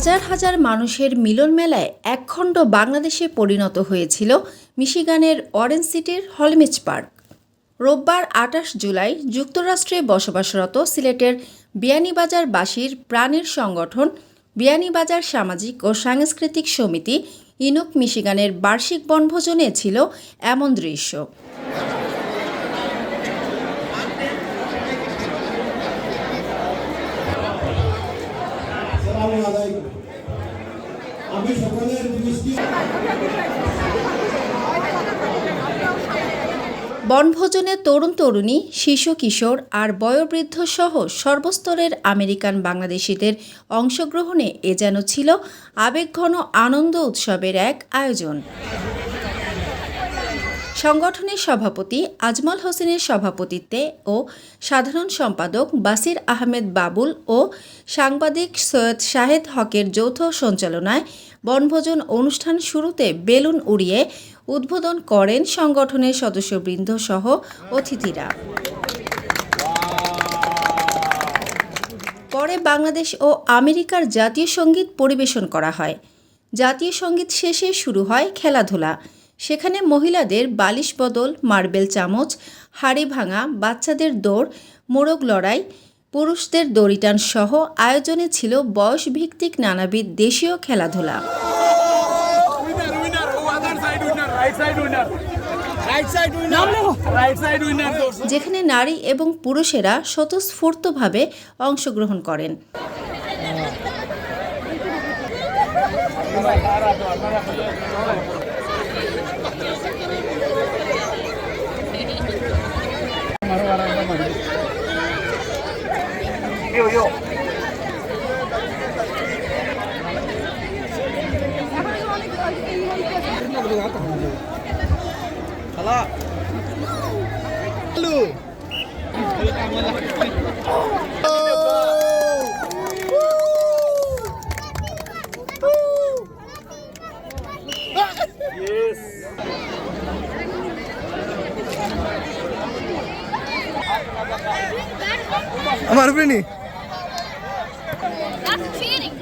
হাজার হাজার মানুষের মিলন মেলায় একখণ্ড বাংলাদেশে পরিণত হয়েছিল মিশিগানের অরেঞ্জ সিটির হলমিজ পার্ক। রোববার আটাশ জুলাই যুক্তরাষ্ট্রে বসবাসরত সিলেটের বিয়ানীবাজারবাসীর প্রাণের সংগঠন বিয়ানীবাজার সামাজিক ও সাংস্কৃতিক সমিতি ইনুক মিশিগানের বার্ষিক বনভোজনে ছিল এমন দৃশ্য। বনভোজনে তরুণ তরুণী, শিশু কিশোর আর বয়োবৃদ্ধ সহ সর্বস্তরের আমেরিকান বাংলাদেশিদের অংশগ্রহণে এ যেন ছিল আবেগঘন আনন্দ উৎসবের এক আয়োজন। সংগঠনের সভাপতি আজমল হোসেনের সভাপতিত্বে ও সাধারণ সম্পাদক বাসির আহমেদ বাবুল ও সাংবাদিক সৈয়দ শাহেদ হকের যৌথ সঞ্চালনায় বনভোজন অনুষ্ঠান শুরুতে বেলুন উড়িয়ে উদ্বোধন করেন সংগঠনের সদস্যবৃন্দ সহ অতিথিরা। পরে বাংলাদেশ ও আমেরিকার জাতীয় সংগীত পরিবেশন করা হয়। জাতীয় সংগীত শেষে শুরু হয় খেলাধুলা। সেখানে মহিলাদের বালিশ বদল, মার্বেল চামচ, হাড়ি ভাঙা, বাচ্চাদের দৌড়, মোরগ লড়াই, পুরুষদের দড়িটান সহ আয়োজনে ছিল বয়সভিত্তিক নানাবিধ দেশীয় খেলাধুলা. যেখানে নারী এবং পুরুষেরা স্বতঃস্ফূর্তভাবে অংশগ্রহণ করেন আমার উপরে নি That's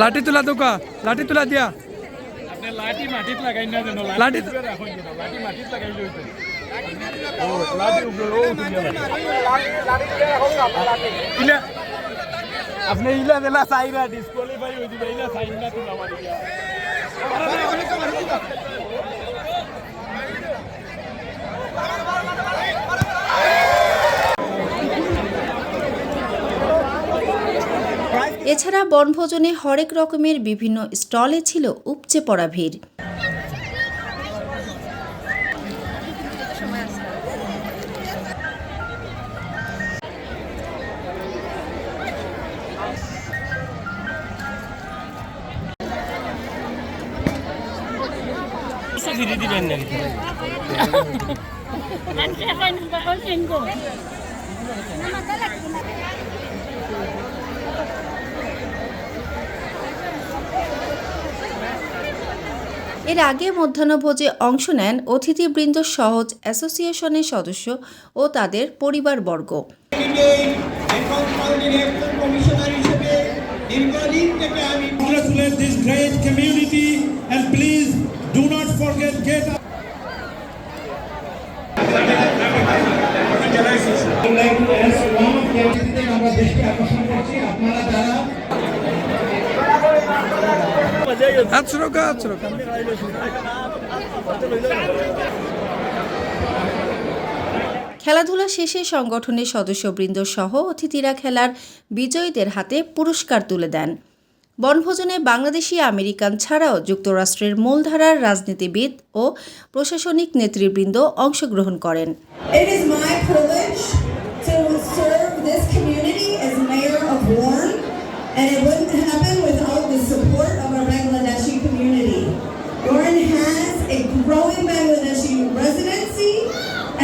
লাঠি তুলা দোকা লাঠি তুলা দিয়া। আপনি লাঠি মাটিত লাগাই না জানো লাঠি লাঠি মাটিত লাগাই লৈছে ও লাঠি উপরে ও ইলা আপনি ইলা দেলা সাইরা ডিসকোয়ালিফাই হই দিবে ইলা সাইন না তুলা মারি দিয়া এছাড়া বনভোজনে হরেক রকমের বিভিন্ন স্টলে ছিল উপচে পড়া ভিড়। এর আগে মধ্যাহ্নভোজে অংশ নেন অতিথিবৃন্দ সহজ অ্যাসোসিয়েশনের সদস্য ও তাদের পরিবারবর্গ। একজন কমিশনার হিসেবে সুরক্ষা হাত সুরক্ষা খেলাধুলা শেষে সংগঠনের সদস্যবৃন্দ সহ অতিথিরা খেলার বিজয়ীদের হাতে পুরস্কার তুলে দেন। বনভোজনে বাংলাদেশি আমেরিকান ছাড়াও যুক্তরাষ্ট্রের মূলধারার রাজনীতিবিদ ও প্রশাসনিক নেতৃবৃন্দ অংশগ্রহণ করেন।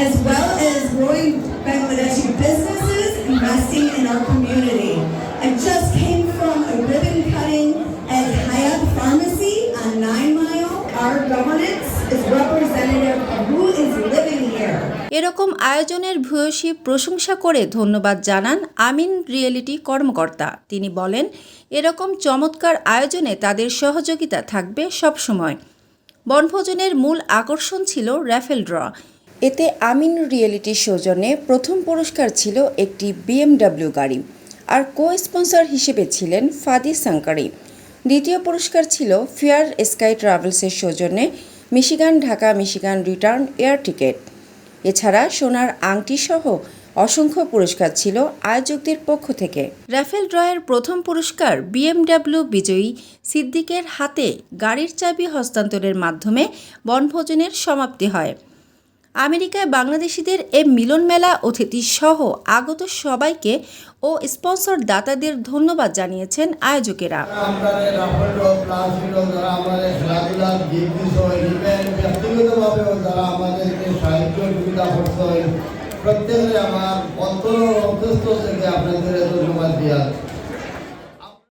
As well as growing Bangladeshi businesses investing in our community. I just came from a ribbon cutting at Hayat Pharmacy on Nine Mile. Our governance is representative of who is living here. এরকম আয়োজনের ভূয়সী প্রশংসা করে ধন্যবাদ জানান আমিন reality কর্মকর্তা তিনি বলেন এরকম চমৎকার আয়োজনে তাদের সহযোগিতা থাকবে সবসময় বনভোজনের মূল আকর্ষণ ছিল র্যাফেল ড্র এতে আমিন রিয়েলিটির সৌজন্যে প্রথম পুরস্কার ছিল একটি বিএমডাব্লিউ গাড়ি আর কো স্পন্সর হিসেবে ছিলেন ফাদি সাঙ্কারি। দ্বিতীয় পুরস্কার ছিল ফেয়ার স্কাই ট্রাভেলসের সৌজন্যে Michigan Dhaka Michigan return air ticket. এছাড়া সোনার আংটি সহ অসংখ্য পুরস্কার ছিল আয়োজকদের পক্ষ থেকে। রাফেল ড্রয়ের প্রথম পুরস্কার বিএমডাব্লিউ বিজয়ী সিদ্দিকের হাতে গাড়ির চাবি হস্তান্তরের মাধ্যমে বনভোজনের সমাপ্তি হয়। আমেরিকায় বাংলাদেশিদের এ মিলন মেলা অতিথি সহ আগত সবাইকে ও স্পন্সর দাতাদের ধন্যবাদ জানিয়েছেন আয়োজকেরা। আমার অন্তর অন্তস্থ থেকে আপনাদের ধন্যবাদ দিয়া